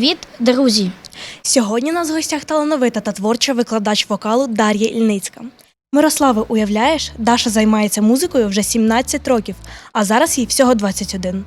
Привіт, друзі! Сьогодні у нас в гостях талановита та творча викладач вокалу Дар'я Ільницька. Мирославе, уявляєш, Даша займається музикою вже 17 років, а зараз їй всього 21.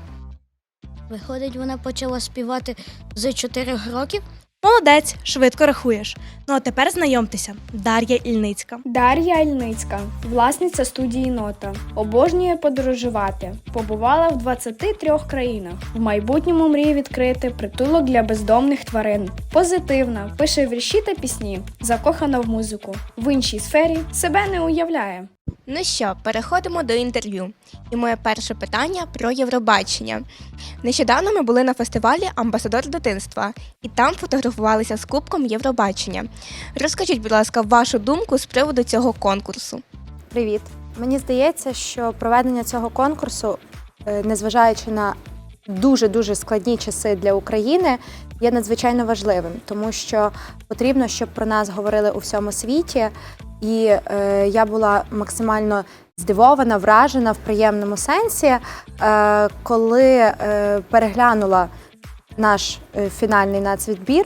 Виходить, вона почала співати з 4 років. Молодець, швидко рахуєш. Ну а тепер знайомтеся, Дар'я Ільницька. Дар'я Ільницька, власниця студії Нота, обожнює подорожувати. Побувала в 23 країнах. В майбутньому мріє відкрити притулок для бездомних тварин. Позитивна, пише вірші та пісні, закохана в музику. В іншій сфері себе не уявляє. Ну що, переходимо до інтерв'ю. І моє перше питання про Євробачення. Нещодавно ми були на фестивалі Амбасадор дитинства і там фотографувалися з Кубком Євробачення. Розкажіть, будь ласка, вашу думку з приводу цього конкурсу. Привіт! Мені здається, що проведення цього конкурсу, е, незважаючи на дуже дуже складні часи для України, є надзвичайно важливим, тому що потрібно, щоб про нас говорили у всьому світі. І е, я була максимально здивована, вражена в приємному сенсі, е, коли е, переглянула наш е, фінальний нацвідбір.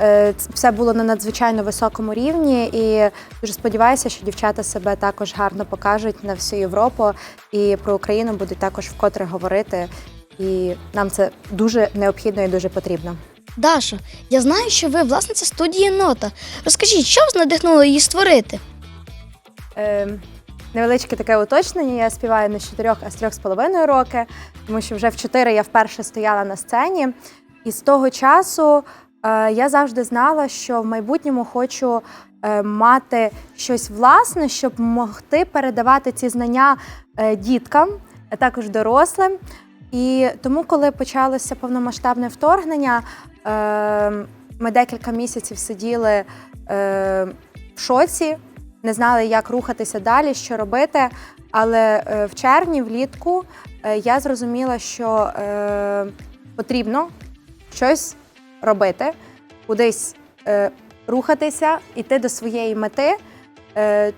Е, Все було на надзвичайно високому рівні, і дуже сподіваюся, що дівчата себе також гарно покажуть на всю Європу і про Україну будуть також вкотре говорити. І нам це дуже необхідно і дуже потрібно. Даша, я знаю, що ви власниця студії Нота. Розкажіть, що вас надихнуло її створити? Е, невеличке таке уточнення. Я співаю не з чотирьох, а з трьох з половиною роки, тому що вже в чотири я вперше стояла на сцені. І з того часу е, я завжди знала, що в майбутньому хочу е, мати щось власне, щоб могти передавати ці знання е, діткам, а також дорослим. І тому, коли почалося повномасштабне вторгнення, е, ми декілька місяців сиділи е, в шоці, не знали, як рухатися далі, що робити. Але е, в червні, влітку, я зрозуміла, що потрібно щось робити, кудись рухатися, йти до своєї мети,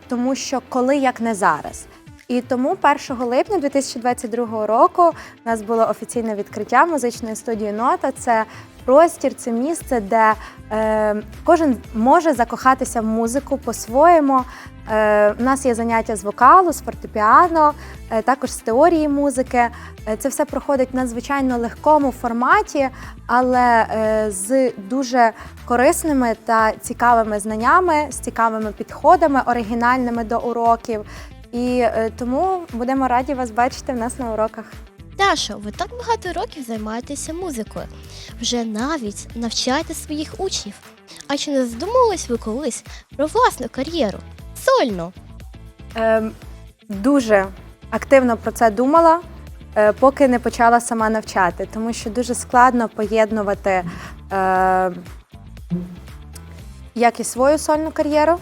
тому що коли як не зараз. І тому 1 липня 2022 року у нас було офіційне відкриття музичної студії Нота. Це простір, це місце, де е, кожен може закохатися в музику по-своєму. Е, у нас є заняття з вокалу, з фортепіано, е, також з теорії музики. Е, Це все проходить в надзвичайно легкому форматі, але е, з дуже корисними та цікавими знаннями, з цікавими підходами, оригінальними до уроків. І е, тому будемо раді вас бачити в нас на уроках. Дашо, ви так багато років займаєтеся музикою. Вже навіть навчаєте своїх учнів. А чи не задумувались ви колись про власну кар'єру? Сольно. Ем, дуже активно про це думала, е, поки не почала сама навчати, тому що дуже складно поєднувати е, як і свою сольну кар'єру,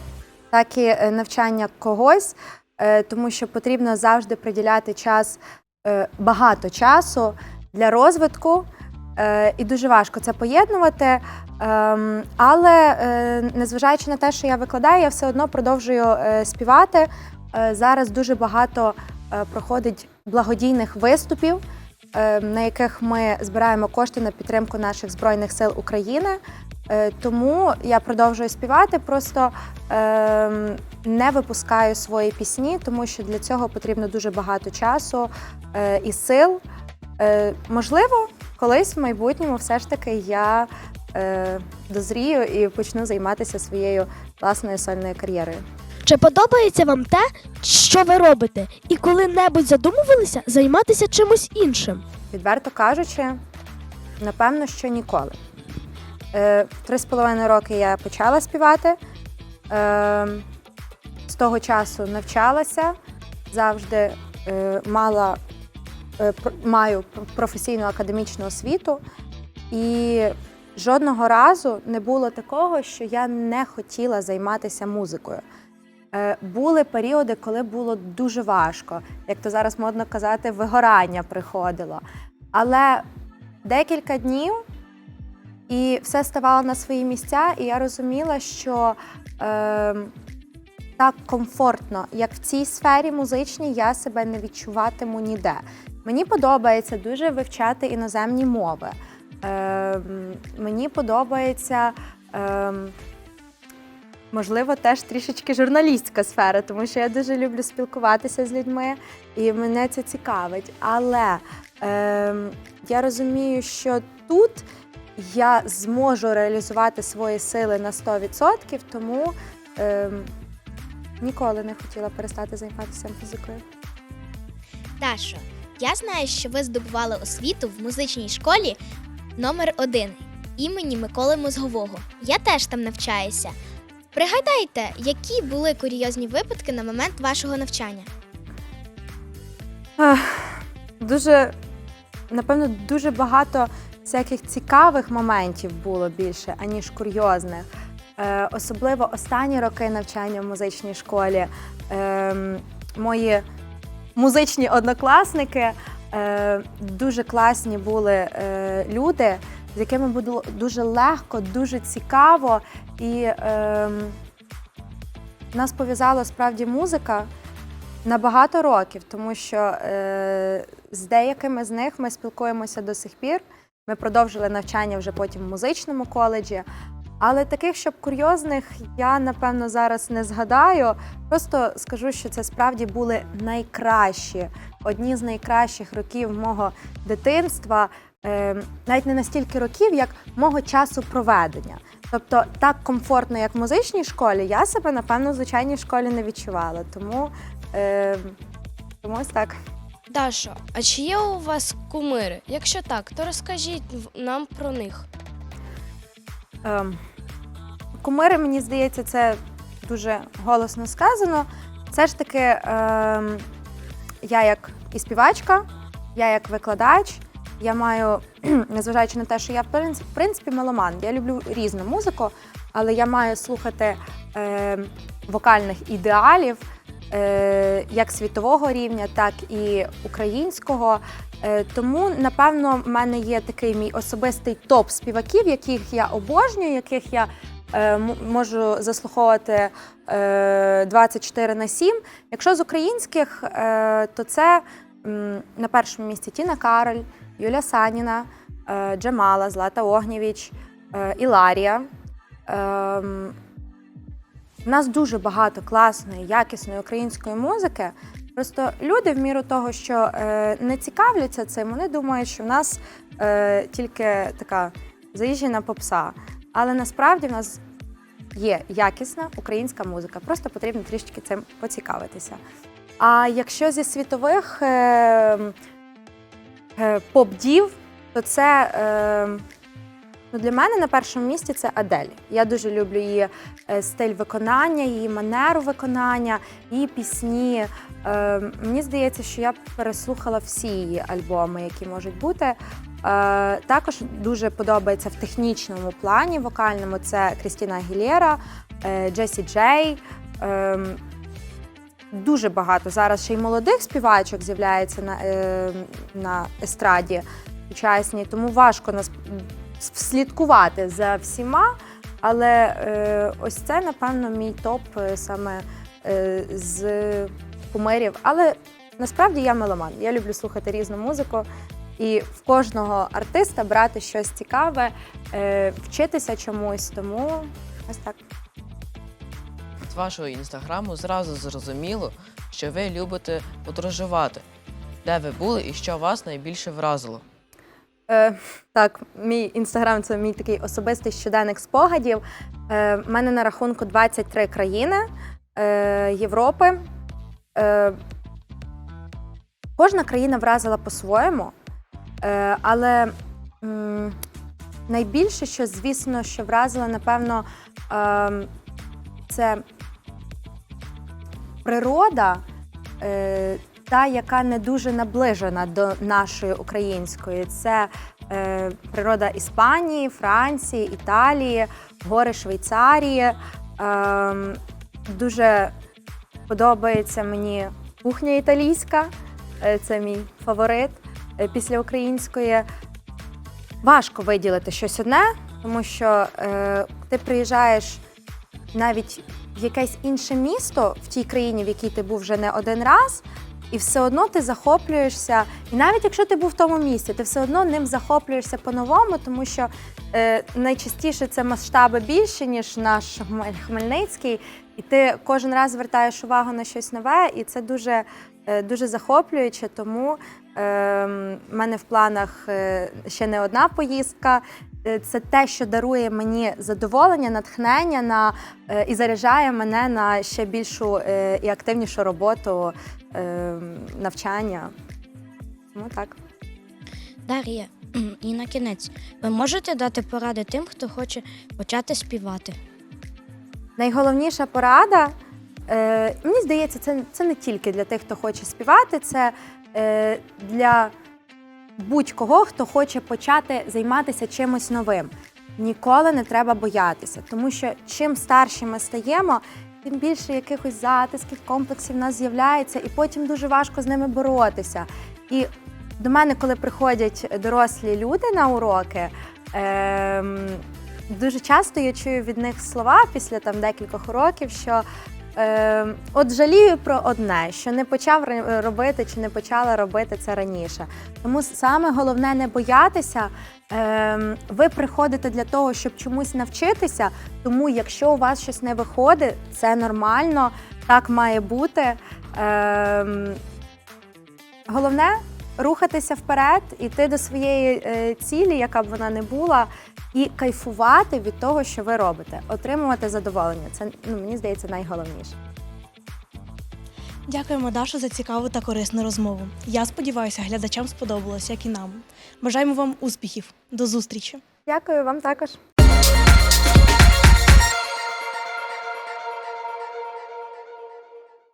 так і е, навчання когось, е, тому що потрібно завжди приділяти час, е, багато часу для розвитку. Е, І дуже важко це поєднувати. Ем, Але е, незважаючи на те, що я викладаю, я все одно продовжую е, співати. Е, Зараз дуже багато е, проходить благодійних виступів, е, на яких ми збираємо кошти на підтримку наших збройних сил України. Е, Тому я продовжую співати, просто ем, не випускаю свої пісні, тому що для цього потрібно дуже багато часу е, і сил. Е, Можливо, колись в майбутньому все ж таки я дозрію і почну займатися своєю власною сольною кар'єрою. Чи подобається вам те, що ви робите, і коли-небудь задумувалися займатися чимось іншим? Відверто кажучи, напевно, що ніколи. Е, три з половиною роки я почала співати. Е, з того часу навчалася, завжди е, мала, маю професійну академічну освіту. І жодного разу не було такого, що я не хотіла займатися музикою. Були періоди, коли було дуже важко, як то зараз модно казати, вигорання приходило. Але декілька днів і все ставало на свої місця, і я розуміла, що е, так комфортно, як в цій сфері музичній, я себе не відчуватиму ніде. Мені подобається дуже вивчати іноземні мови. Ем, мені подобається. Ем, Можливо, теж трішечки журналістська сфера, тому що я дуже люблю спілкуватися з людьми, і мене це цікавить. Але ем, я розумію, що тут я зможу реалізувати свої сили на 100%, тому ем, ніколи не хотіла перестати займатися фізикою. Дашо, я знаю, що ви здобували освіту в музичній школі номер 1 імені Миколи Мозгового. Я теж там навчаюся. Пригадайте, які були курйозні випадки на момент вашого навчання? Ах, Дуже, напевно, дуже багато всяких цікавих моментів було більше, аніж курйозних. Е, особливо останні роки навчання в музичній школі. Е, мої музичні однокласники е, дуже класні були е, люди, з якими було дуже легко, дуже цікаво. І е, нас пов'язала справді музика на багато років, тому що е, з деякими з них ми спілкуємося до сих пір. Ми продовжили навчання вже потім в музичному коледжі. Але таких, щоб курйозних, я напевно зараз не згадаю. Просто скажу, що це справді були найкращі, одні з найкращих років мого дитинства, е, навіть не настільки років, як мого часу проведення. Тобто так комфортно, як в музичній школі, я себе, напевно, в звичайній школі не відчувала. Тому, е, тому ось так. Дашо, а чи є у вас кумири? Якщо так, то розкажіть нам про них. Ем, кумири, мені здається, це дуже голосно сказано. Все ж таки, ем, я як і співачка, я як викладач, я маю, незважаючи на те, що я в принципі, меломан, я люблю різну музику, але я маю слухати ем, вокальних ідеалів. Е, Як світового рівня, так і українського. Е, Тому, напевно, в мене є такий мій особистий топ співаків, яких я обожнюю, яких я е, можу заслуховувати е, 24 на 7. Якщо з українських, то це на першому місці Тіна Кароль, Юля Саніна, Джамала, Злата Огнєвіч, Іларія. У нас дуже багато класної, якісної української музики. Просто люди, в міру того, що е, не цікавляться цим, вони думають, що в нас е, тільки така заїжджена попса. Але насправді в нас є якісна українська музика. Просто потрібно трішки цим поцікавитися. А якщо зі світових е, е, поп-дів, то це е, ну, для мене на першому місці це Адель. Я дуже люблю її е, стиль виконання, її манеру виконання, її пісні. Е, мені здається, що я переслухала всі її альбоми, які можуть бути. Е, також дуже подобається в технічному плані вокальному. Це Крістіна Агілєра, е, Джесі Джей. Е, дуже багато зараз ще й молодих співачок з'являється на, е, на естраді сучасній, тому важко нас слідкувати за всіма. Але е, ось це, напевно, мій топ е, саме е, з кумирів. Але насправді я меломан. Я люблю слухати різну музику. І в кожного артиста брати щось цікаве, е, вчитися чомусь. Тому ось так. З вашого інстаграму зразу зрозуміло, що ви любите подорожувати. Де ви були і що вас найбільше вразило? Е, так, мій інстаграм це мій такий особистий щоденник спогадів. Е, в мене на рахунку 23 країни е, Європи. Е, кожна країна вразила по-своєму, е, але м, найбільше, що, звісно, що вразило, напевно, е, це природа. Е, та, яка не дуже наближена до нашої української. Це е, природа Іспанії, Франції, Італії, гори Швейцарії. Е, дуже подобається мені кухня італійська, е, це мій фаворит е, після української. Важко виділити щось одне, тому що е, ти приїжджаєш навіть в якесь інше місто в тій країні, в якій ти був вже не один раз. І все одно ти захоплюєшся. І навіть якщо ти був в тому місці, ти все одно ним захоплюєшся по-новому, тому що е, найчастіше це масштаби більше, ніж наш Хмельницький. І ти кожен раз звертаєш увагу на щось нове, і це дуже, е, дуже захоплююче. Тому е, в мене в планах е, ще не одна поїздка. Е, Це те, що дарує мені задоволення, натхнення на, е, і заряджає мене на ще більшу і активнішу роботу, е, навчання. Тому так. Дар'я, і на кінець, ви можете дати поради тим, хто хоче почати співати? Найголовніша порада, мені здається, це, це не тільки для тих, хто хоче співати, це для будь-кого, хто хоче почати займатися чимось новим. Ніколи не треба боятися, тому що чим старші ми стаємо, тим більше якихось затисків, комплексів в нас з'являється, і потім дуже важко з ними боротися. І до мене, коли приходять дорослі люди на уроки, ем, дуже часто я чую від них слова після там декількох років, що е, от жалію про одне, що не почав робити чи не почала робити це раніше. Тому саме головне не боятися. Е, ви приходите для того, щоб чомусь навчитися. Тому, якщо у вас щось не виходить, це нормально, так має бути. Е, головне рухатися вперед, іти до своєї е, цілі, яка б вона не була, і кайфувати від того, що ви робите, отримувати задоволення. Це ну, мені здається найголовніше. Дякуємо, Дашо, за цікаву та корисну розмову. Я сподіваюся, глядачам сподобалось, як і нам. Бажаємо вам успіхів. До зустрічі! Дякую вам також.